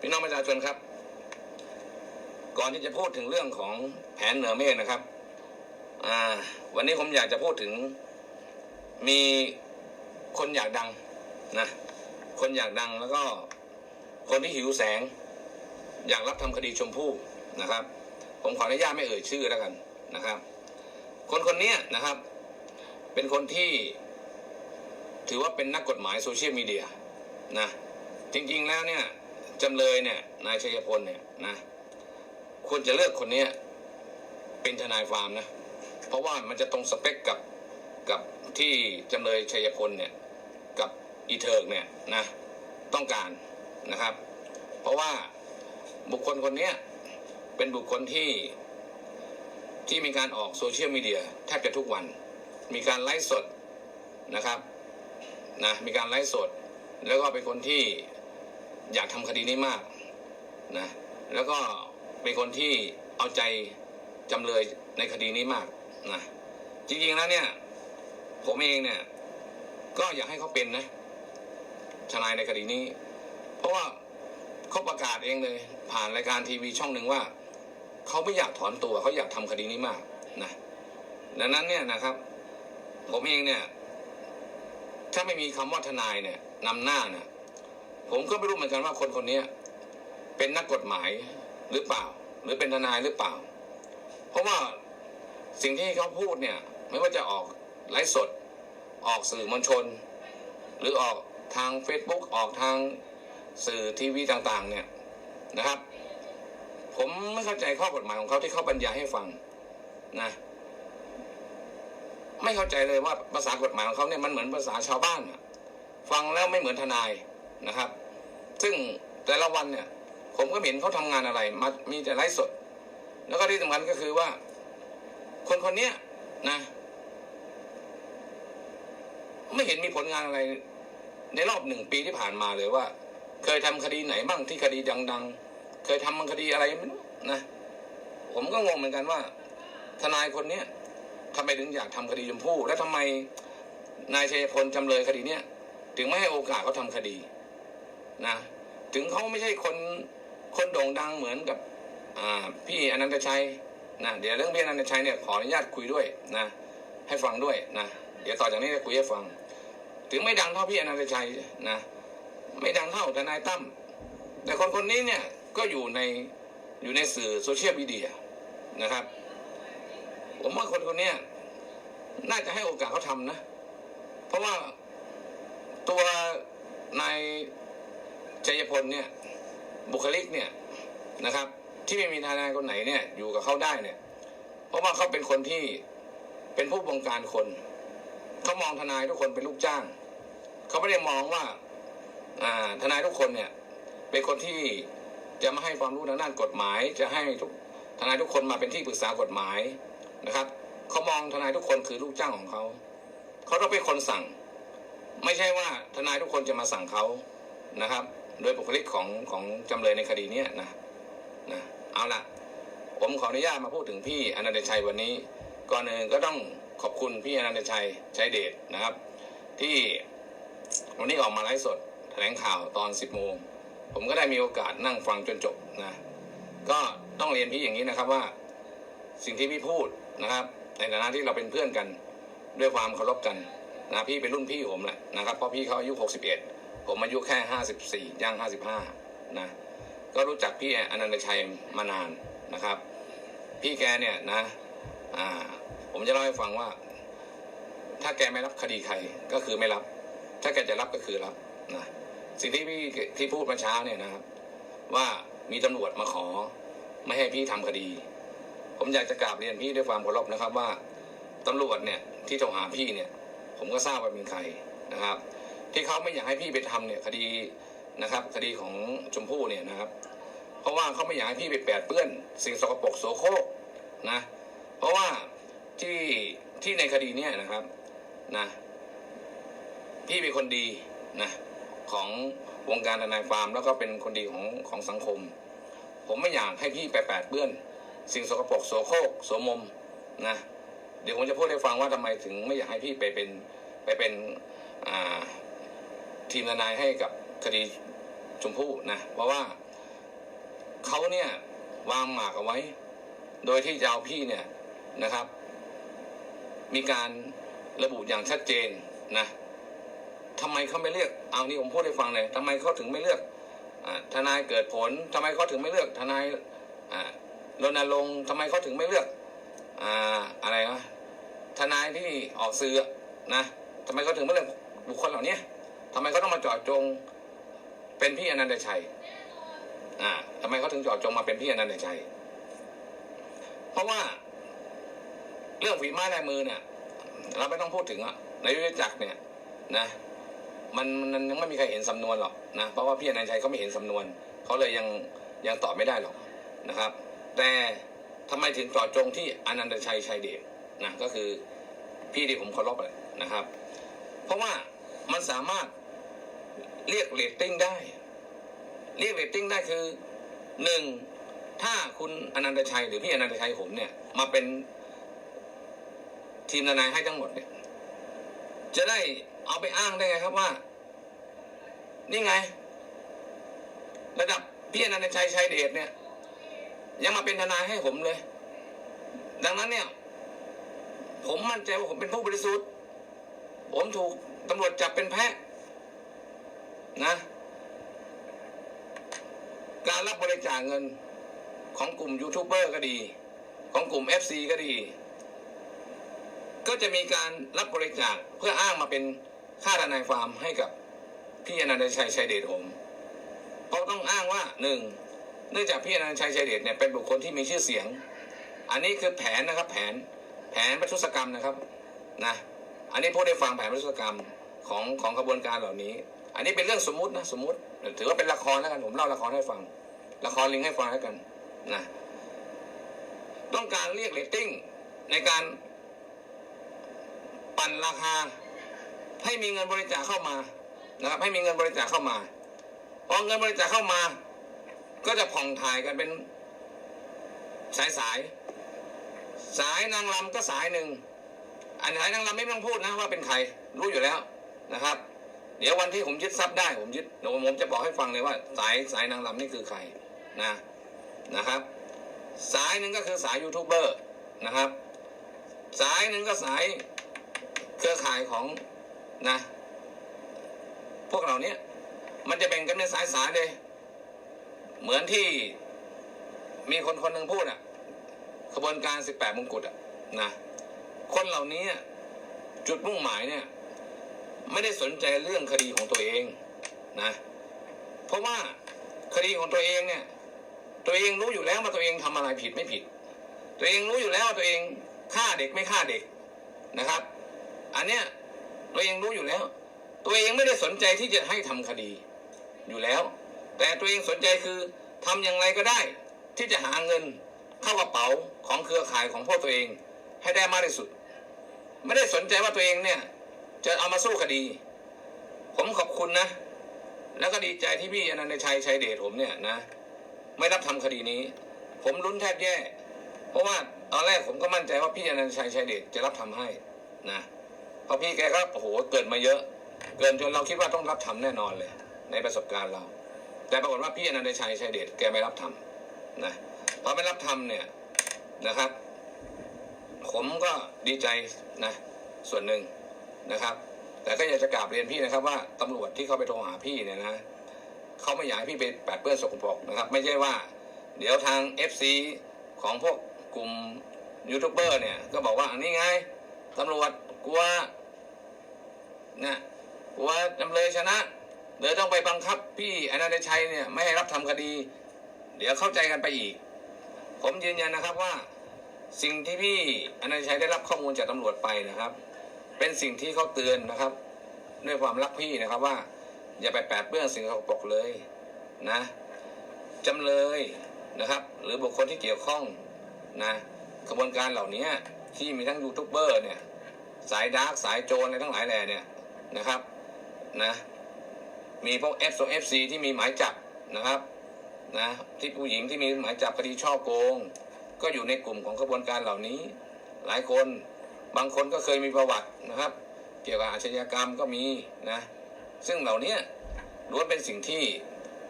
พี่น้องประชาชนครับ ก่อนที่จะพูดถึงเรื่องของแผนเหนือเมฆนะครับวันนี้ผมอยากจะพูดถึง มีคนอยากดังนะ คนอยากดังแล้วก็คนที่หิวแสง อยากรับทำคดีชมพู่นะครับ ผมขออนุญาตไม่เอ่ยชื่อแล้วกันนะครับ คนคนนี้นะครับ เป็นคนที่ถือว่าเป็นนักกฎหมายโซเชียลมีเดียนะ จริงๆแล้วเนี่ย จำเลยเนี่ยนายชัยพลเนี่ยนะควรจะเลือกคนเนี้ยเป็นทนายฟาร์มนะ เพราะว่ามันจะตรงสเปคกับกับที่จำเลยชัยพลเนี่ยกับอีเทิร์กเนี่ยนะต้องการนะครับ เพราะว่าบุคคลคนเนี้ยเป็นบุคคลที่ที่มีการออกโซเชียลมีเดียแทบจะทุกวัน มีการไลฟ์สดนะครับนะมีการไลฟ์สด แล้วก็เป็นคนที่ อยากทำคดีนี้มากนะแล้วก็เป็นคนที่เอาใจจำเลยในคดีนี้มากนะจริงๆแล้วเนี่ย ผมเองเนี่ย ก็อยากให้เขาเป็นนะทนายในคดีนี้ เพราะว่าเขาประกาศเองเลย ผ่านรายการทีวีช่องหนึ่งว่าเขาไม่อยากถอนตัวเขาอยากทำคดีนี้มากนะดังนั้นเนี่ยนะครับ ผมเองเนี่ย ถ้าไม่มีคำว่าทนายเนี่ยนำหน้าเนี่ย ผมก็ไม่รู้เหมือนกันว่าคนคนนี้เป็นนักกฎหมายหรือเปล่า หรือเป็นทนายหรือเปล่า เพราะว่าสิ่งที่เขาพูดเนี่ย ไม่ว่าจะออกไลฟ์สด ออกสื่อมวลชน หรือออกทาง Facebook ออกทางสื่อทีวีต่างๆ เนี่ยนะครับ ผมไม่เข้าใจข้อกฎหมายของเขาที่เขาบรรยายให้ฟังนะไม่เข้าใจเลยว่าภาษากฎหมายของเขาเนี่ยมันเหมือนภาษาชาวบ้านฟังแล้วไม่เหมือนทนาย นะครับ ซึ่งแต่ละวันเนี่ย ผมก็เห็นเขาทำงานอะไรมามีแต่ไลฟ์สด แล้วก็ที่สำคัญก็คือว่า คนคนเนี้ยนะ ไม่เห็นมีผลงานอะไร ในรอบหนึ่งปีที่ผ่านมาเลยว่า เคยทำคดีไหนบ้างที่คดีดัง ๆ เคยทำมันคดีอะไรไม่รู้นะผมก็งงเหมือนกันว่า ทนายคนเนี้ยทำไมถึงอยากทำคดีชมพู่และทำไมนายชัยพลจำเลยคดีเนี้ยถึงไม่ให้โอกาสเขาทำคดี นะถึงเขาไม่ใช่คนคนโด่งดังเหมือนกับพี่อนันตชัยนะเดี๋ยวเรื่องพี่อนันตชัยเนี่ยขออนุญาตคุยด้วยนะให้ฟังด้วยนะเดี๋ยวต่อจากนี้จะคุยให้ฟัง ถึงไม่ดังเท่าพี่อนันตชัยนะไม่ดังเท่าทนายตั้มแต่คนคนนี้เนี่ยก็อยู่ในอยู่ในสื่อโซเชียลมีเดียนะครับ ผมว่าคนคนนี้น่าจะให้โอกาสเขาทำนะ เพราะว่าตัวนาย ชัยพลเนี่ยบุคลิกเนี่ยนะครับ ที่ไม่มีทนายคนไหนเนี่ยอยู่กับเขาได้เนี่ย เพราะว่าเขาเป็นคนที่เป็นผู้บงการคนเขามองทนายทุกคนเป็นลูกจ้างเขาไม่ได้มองว่าทนายทุกคนเนี่ยเป็นคนที่จะมาให้ความรู้ทางด้านกฎหมาย จะให้ทุกทนายทุกคนมาเป็นที่ปรึกษากฎหมายนะครับเขามองทนายทุกคนคือลูกจ้างของเขาเขาต้องเป็นคนสั่ง ไม่ใช่ว่าทนายทุกคนจะมาสั่งเขานะครับ โดยบุคลิกของของจำเลยในคดีนี้นะนะเอาละผมขออนุญาตมาพูดถึงพี่อนันตชัยวันนี้ ก่อนอื่นก็ต้องขอบคุณพี่อนันตชัยชัยเดชนะครับ ที่วันนี้ออกมาไลฟ์สดแถลงข่าวตอน 10โมงผมก็ได้มีโอกาสนั่งฟังจนจบนะก็ต้องเรียนพี่อย่างนี้นะครับว่า สิ่งที่พี่พูดนะครับ ในฐานะที่เราเป็นเพื่อนกัน ด้วยความเคารพกันนะพี่เป็นรุ่นพี่ผมแหละนะครับเพราะพี่เขาอายุ 61 ผมอายุแค่54ย่าง55นะ ก็รู้จักพี่อนันตชัยมานานนะครับ พี่แกเนี่ยนะอ่าผมจะเล่าให้ฟังว่า ถ้าแกไม่รับคดีใครก็คือไม่รับ ถ้าแกจะรับก็คือรับนะสิ่งที่พี่ที่พูดเมื่อเช้าเนี่ยนะครับ ว่ามีตำรวจมาขอ ไม่ให้พี่ทำคดี ผมอยากจะกราบเรียนพี่ด้วยความเคารพนะครับว่าตำรวจเนี่ยที่โทรหาพี่เนี่ย ผมก็ทราบว่าเป็นใครนะครับ ที่เขาไม่อยากให้พี่ไปทำเนี่ยคดีนะครับ คดีของชมพู่เนี่ยนะครับ เพราะว่าเขาไม่อยากให้พี่ไปแปดเปื้อน สิ่งสกปรกโสโครกนะเพราะว่าที่ที่ในคดีเนี่ยนะครับนะพี่เป็นคนดีนะของวงการทนายความแล้วก็เป็นคนดีของของสังคม ผมไม่อยากให้พี่ไปแปดเปื้อน สิ่งสกปรกโสโครกโสมมนะเดี๋ยวผมจะพูดให้ฟังว่าทำไมถึงไม่อยากให้พี่ไปเป็นไปเป็นอ่า ทีมทนายให้กับคดีชมพู่นะ เพราะว่าเขาเนี่ยวางหมากเอาไว้ โดยที่จะเอาพี่เนี่ยนะครับ มีการระบุอย่างชัดเจนนะทำไมเขาไม่เลือกเอานี่ผมพูดให้ฟังเลยทำไมเขาถึงไม่เลือกอทนายเกิดผลทำไมเขาถึงไม่เลือกทนายรณรงค์ทำไมเขาถึงไม่เลือกอ่าอะไรวะทนายที่ออกสื่อนะทำไมเขาถึงไม่เลือกบุคคลเหล่านี้ ทำไมเขาต้องมาเจาะจงเป็นพี่อนันตชัย อ่าทำไมเขาถึงเจาะจงมาเป็นพี่อนันตชัย เพราะว่าเรื่องฝีไม้ลายมือเนี่ย เราไม่ต้องพูดถึงอะในยุทธจักรเนี่ย นะ มันมันยังไม่มีใครเห็นสำนวนหรอกนะ เพราะว่าพี่อนันตชัยเขาไม่เห็นสำนวนเขาเลยยังยังตอบไม่ได้หรอกนะครับ แต่ทำไมถึงเจาะจงที่อนันตชัยชัยเดชนะก็คือพี่ที่ผมเคารพเลยนะครับ เพราะว่ามันสามารถ เรียกเรตติ้งได้ เรียกเรตติ้งได้คือหนึ่งถ้าคุณอนันตชัย หรือพี่อนันตชัยผมเนี่ย มาเป็นทีมทนายให้ทั้งหมดเนี่ย จะได้เอาไปอ้างได้ไงครับว่า นี่ไง ระดับพี่อนันตชัยชัยเดชเนี่ย ยังมาเป็นทนายให้ผมเลย ดังนั้นเนี่ย ผมมั่นใจว่าผมเป็นผู้บริสุทธิ์ผมถูกตำรวจจับเป็นแพะ นะ การรับบริจาคเงินของกลุ่มยูทูบเบอร์ก็ดี ของกลุ่ม FC ก็ดี ก็จะมีการรับบริจาคเพื่ออ้างมาเป็นค่าทนายความให้กับพี่อนันตชัยชัยเดชผมเพราะต้องอ้างว่าหนึ่งเนื่องจากพี่อนันตชัยชัยเดชเนี่ยเป็นบุคคลที่มีชื่อเสียง อันนี้คือแผนนะครับ แผนแผนประทุษกรรมนะครับนะอันนี้พูดได้ฟังแผนประทุษกรรมของของกระบวนการเหล่านี้ อันนี้เป็นเรื่องสมมุตินะสมมุติ ถือว่าเป็นละครแล้วกันผมเล่าละครให้ฟัง ละครลิงให้ฟังแล้วกันนะต้องการเรียกเรตติ้งในการปั่นราคา ให้มีเงินบริจาคเข้ามานะครับให้มีเงินบริจาคเข้ามาพอเงินบริจาคเข้ามา ก็จะผ่องถ่ายกันเป็นสายสาย สายนางรำก็สายหนึ่งอันสายนางรำไม่ต้องพูดนะว่าเป็นใครรู้อยู่แล้วนะครับ เดี๋ยววันที่ผมยึดทรัพย์ได้ ผมยึดเดี๋ยวผมจะบอกให้ฟังเลยว่า สายสายนางรำนี่คือใครนะนะครับ สายหนึ่งก็คือสายยูทูบเบอร์นะครับ สายหนึ่งก็สายเครือข่ายของนะ พวกเราเนี้ยมันจะแบ่งกันเป็นสายสายเลย เหมือนที่มีคนคนหนึ่งพูดอะขบวนการ 18 มงกุฎอะนะ คนเหล่านี้จุดมุ่งหมายเนี่ย ไม่ได้สนใจเรื่องคดีของตัวเองนะ เพราะว่าคดีของตัวเองเนี่ย ตัวเองรู้อยู่แล้วว่าตัวเองทำอะไรผิดไม่ผิด ตัวเองรู้อยู่แล้วว่าตัวเองฆ่าเด็กไม่ฆ่าเด็กนะครับ อันเนี้ยตัวเองรู้อยู่แล้ว ตัวเองไม่ได้สนใจที่จะให้ทำคดีอยู่แล้ว แต่ตัวเองสนใจคือทำอย่างไรก็ได้ ที่จะหาเงินเข้ากระเป๋าของเครือข่ายของพวกตัวเองให้ได้มากที่สุด ไม่ได้สนใจว่าตัวเองเนี่ย จะเอามาสู้คดี ผมขอบคุณนะ แล้วก็ดีใจที่พี่อนันตชัยชัยเดชผมเนี่ยนะ ไม่รับทำคดีนี้ ผมลุ้นแทบแย่ เพราะว่าตอนแรกผมก็มั่นใจว่าพี่อนันตชัยชัยเดชจะรับทำให้นะเพราะพี่แกก็โอ้โหเกิดมาเยอะ เกินจนเราคิดว่าต้องรับทำแน่นอนเลย ในประสบการณ์เรา แต่ปรากฏว่าพี่อนันตชัยชัยเดชแกไม่รับทำนะพอไม่รับทำเนี่ยนะครับ ผมก็ดีใจนะ ส่วนหนึ่ง นะครับ แต่ก็อยากจะกราบเรียนพี่นะครับ ว่าตำรวจที่เขาไปโทรหาพี่เนี่ยนะเขาไม่อยากให้พี่ไปแปดเปื้อนสกปรกนะครับ ไม่ใช่ว่า เดี๋ยวทาง FC ของพวกกลุ่มยูทูบเบอร์เนี่ยก็บอกว่าอันนี้ไงตำรวจกลัวนะกลัวจำเลยชนะเดี๋ยวต้องไปบังคับพี่อนันตชัยเนี่ยไม่ให้รับทำคดี เดี๋ยวเข้าใจกันไปอีก ผมยืนยันนะครับว่า สิ่งที่พี่อนันตชัยได้รับข้อมูลจากตำรวจไปนะครับ เป็นสิ่งที่เขาเตือนนะครับ ด้วยความรักพี่นะครับว่า อย่าไปแปดเปื้อนสิ่งสกปรกเลยนะจำเลยนะครับ หรือบุคคลที่เกี่ยวข้องนะกระบวนการเหล่านี้ที่มีทั้งยูทูบเบอร์เนี่ยสายดาร์กสายโจรอะไรทั้งหลายแหล่เนี่ยนะครับนะมีพวก F อ F C ที่มีหมายจับนะครับนะที่ผู้หญิงที่มีหมายจับคดีช่อโกง ก็อยู่ในกลุ่มของกระบวนการเหล่านี้ หลายคน บางคนก็เคยมีประวัตินะครับ เกี่ยวกับอาชญากรรมก็มีนะ ซึ่งเหล่านี้ล้วนเป็นสิ่งที่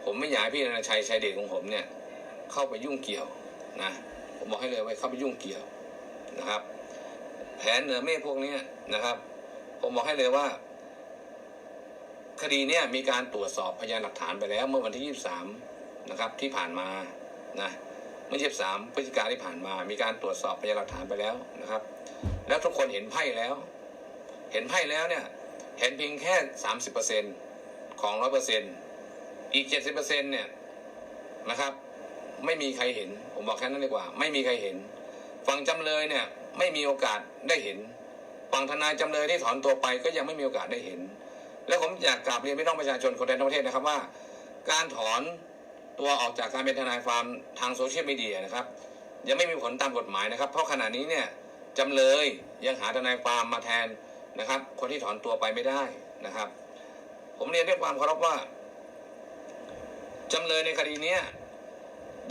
ผมไม่อยากพี่นันตชัยชัยเดชของผมเนี่ยเข้าไปยุ่งเกี่ยวนะผมบอกให้เลยว่าเข้าไปยุ่งเกี่ยวนะครับ แผนเหนือเมฆพวกนี้นะครับ ผมบอกให้เลยว่า คดีเนี้ยมีการตรวจสอบพยานหลักฐานไปแล้ว เมื่อวันที่ 23 นะครับที่ผ่านมานะเมื่อ 23 พฤศจิกาที่ผ่านมา มีการตรวจสอบพยานหลักฐานไปแล้วนะครับ แล้วทุกคนเห็นไพ่แล้ว เห็นไพ่แล้วเนี่ย เห็นเพียงแค่สามสิบเปอร์เซ็นของ100%อีก70%เปอร์เซ็นเนี่ยนะครับ ไม่มีใครเห็น ผมบอกแค่นั้นดีกว่า ไม่มีใครเห็น ฝั่งจำเลยเนี่ย ไม่มีโอกาสได้เห็น ฝั่งทนายจำเลยที่ถอนตัวไปก็ยังไม่มีโอกาสได้เห็น และผมอยากกราบเรียนพี่น้องประชาชนคนไทยทั้งประเทศนะครับว่า การถอนตัวออกจากการเป็นทนายความทางโซเชียลมีเดียนะครับยังไม่มีผลตามกฎหมายนะครับ เพราะขณะนี้เนี่ย จำเลยยังหาทนายความมาแทนนะครับ คนที่ถอนตัวไปไม่ได้นะครับ ผมเรียนด้วยความเคารพว่าจำเลยในคดีนี้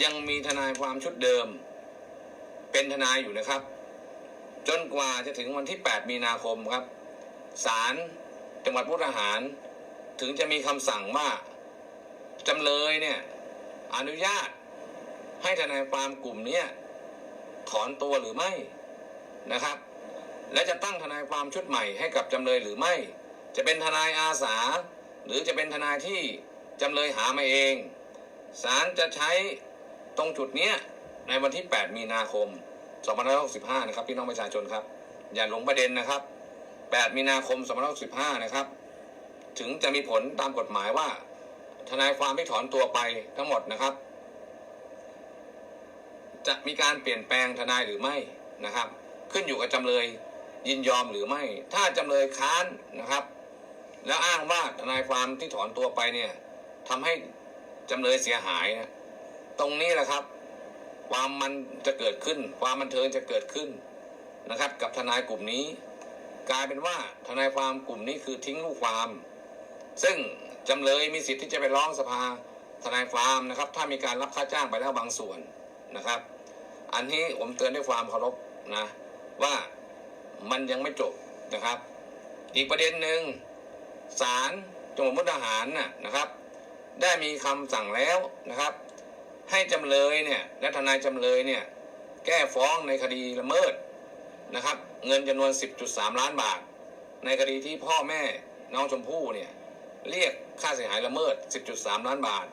ยังมีทนายความชุดเดิม เป็นทนายอยู่นะครับ จนกว่าจะถึงวันที่ 8 มีนาคมครับศาลจังหวัดมุกดาหาร ถึงจะมีคำสั่งว่าจำเลยเนี่ยอนุญาตให้ทนายความกลุ่มนี้ถอนตัวหรือไม่ นะครับ และจะตั้งทนายความชุดใหม่ให้กับจำเลยหรือไม่ จะเป็นทนายอาสา หรือจะเป็นทนายที่จำเลยหามาเองศาลจะใช้ตรงจุดเนี้ยในวันที่ 8 มีนาคม 2565 นะครับพี่น้องประชาชนครับ อย่าหลงประเด็นนะครับ 8 มีนาคม 2565 นะครับ ถึงจะมีผลตามกฎหมายว่า ทนายความที่ถอนตัวไปทั้งหมดนะครับ จะมีการเปลี่ยนแปลงทนายหรือไม่นะครับ ขึ้นอยู่กับจำเลยยินยอมหรือไม่ ถ้าจำเลยค้านนะครับ แล้วอ้างว่าทนายความที่ถอนตัวไปเนี่ยทำให้จำเลยเสียหายนะตรงนี้แหละครับ ความมันจะเกิดขึ้น ความบันเทิงจะเกิดขึ้นนะครับ กับทนายกลุ่มนี้ กลายเป็นว่าทนายความกลุ่มนี้คือทิ้งลูกความ ซึ่งจำเลยมีสิทธิ์ที่จะไปร้องสภาทนายความนะครับ ถ้ามีการรับค่าจ้างไปแล้วบางส่วนนะครับ อันนี้ผมเตือนด้วยความเคารพนะ ว่ามันยังไม่จบนะครับ อีกประเด็นหนึ่งศาลจังหวัดมุกดาหารนะครับ ได้มีคำสั่งแล้วนะครับ ให้จำเลยเนี่ยและทนายจำเลยเนี่ยแก้ฟ้องในคดีละเมิดนะครับ เงินจำนวน 10.3 ล้านบาท ในคดีที่พ่อแม่น้องชมพู่เนี่ยเรียกค่าเสียหายละเมิด 10.3 ล้านบาท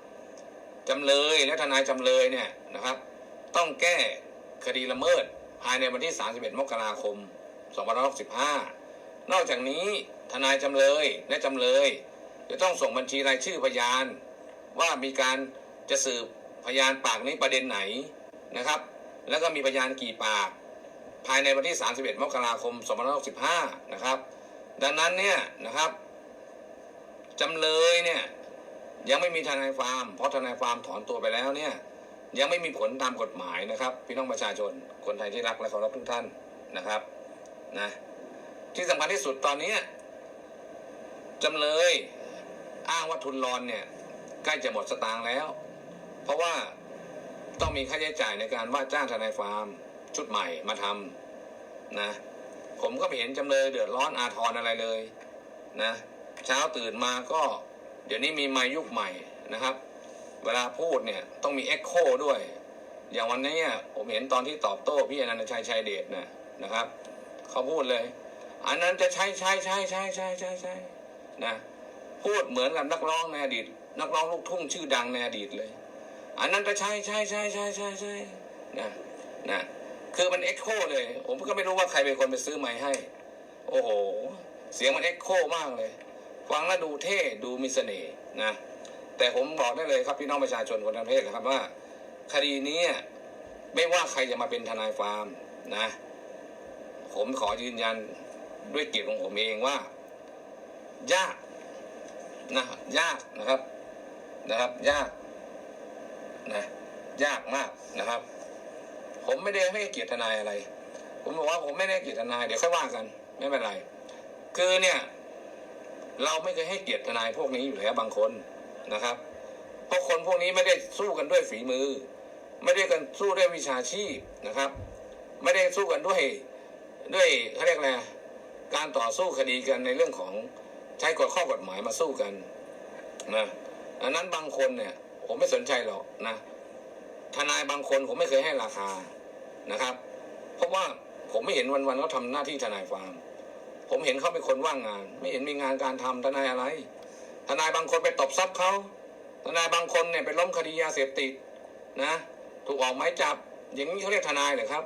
จำเลยและทนายจำเลยเนี่ยนะครับ ต้องแก้คดีละเมิด ภายในวันที่ 31 มกราคม 2565 นอกจากนี้ทนายจำเลยและจำเลย จะต้องส่งบัญชีรายชื่อพยาน ว่ามีการจะสืบพยานปากนี้ประเด็นไหนนะครับ แล้วก็มีพยานกี่ปาก ภายในวันที่ 31 มกราคม 2565 นะครับ ดังนั้นเนี่ยนะครับจำเลยเนี่ยยังไม่มีทนายความ เพราะทนายความถอนตัวไปแล้วเนี่ยยังไม่มีผลตามกฎหมายนะครับ พี่น้องประชาชน คนไทยที่รักและเคารพทุกท่านนะครับนะที่สำคัญที่สุดตอนนี้จำเลยอ้างว่าทุนรอนเนี่ยใกล้จะหมดสตางค์แล้ว เพราะว่าต้องมีค่าใช้จ่ายในการว่าจ้างทนายความชุดใหม่มาทำนะ ผมก็ไม่เห็นจำเลยเดือดร้อนอาทรอะไรเลยนะเช้าตื่นมาก็เดี๋ยวนี้มีไมยุคใหม่นะครับ เวลาพูดเนี่ยต้องมีเอ็กโคด้วย อย่างวันนี้อะผมเห็นตอนที่ตอบโต้พี่อนันตชัยชัยเดชนะนะครับเขาพูดเลย อันนั้นจะใช่ใช่ใช่ใช่ใช่ใช่ใช่นะพูดเหมือนกับนักร้องในอดีต นักร้องลูกทุ่งชื่อดังในอดีตเลย อันนั้นจะใช่ใช่ใช่ใช่ใช่ใช่นะนะคือมันเอ็กโคเลย ผมก็ไม่รู้ว่าใครเป็นคนไปซื้อไมค์ให้ โอ้โห เสียงมันเอ็กโคมากเลยฟังแล้วดูเท่ดูมีเสน่ห์นะแต่ผมบอกได้เลยครับพี่น้องประชาชนคนทั้งประเทศนะครับว่า คดีนี้ไม่ว่าใครจะมาเป็นทนายความนะ ผมขอยืนยันด้วยเกียรติของผมเองว่า ยากนะยากนะครับนะครับ ยากนะยากมากนะครับ ผมไม่ได้ให้เกียรติทนายอะไร ผมบอกว่าผมไม่ได้เกียรติทนายเดี๋ยวค่อยว่ากัน ไม่เป็นไร คือเนี่ยเราไม่เคยให้เกียรติทนายพวกนี้อยู่แล้วบางคนนะครับ เพราะคนพวกนี้ไม่ได้สู้กันด้วยฝีมือ ไม่ได้กันสู้ด้วยวิชาชีพนะครับ ไม่ได้สู้กันด้วยด้วยเขาเรียกอะไรการต่อสู้คดีกันในเรื่องของใช้กฎข้อกฎหมายมาสู้กันนะดังนั้นบางคนเนี่ย ผมไม่สนใจหรอกนะทนายบางคนผมไม่เคยให้ราคานะครับ เพราะว่าผมไม่เห็นวันๆเขาทำหน้าที่ทนายความผมเห็นเขาเป็นคนว่างงาน ไม่เห็นมีงานการทำทนายอะไร ทนายบางคนไปตบทรัพย์เขาทนายบางคนเนี่ยไปล้มคดียาเสพติดนะ ถูกออกหมายจับอย่างนี้เขาเรียกทนายเหรอครับ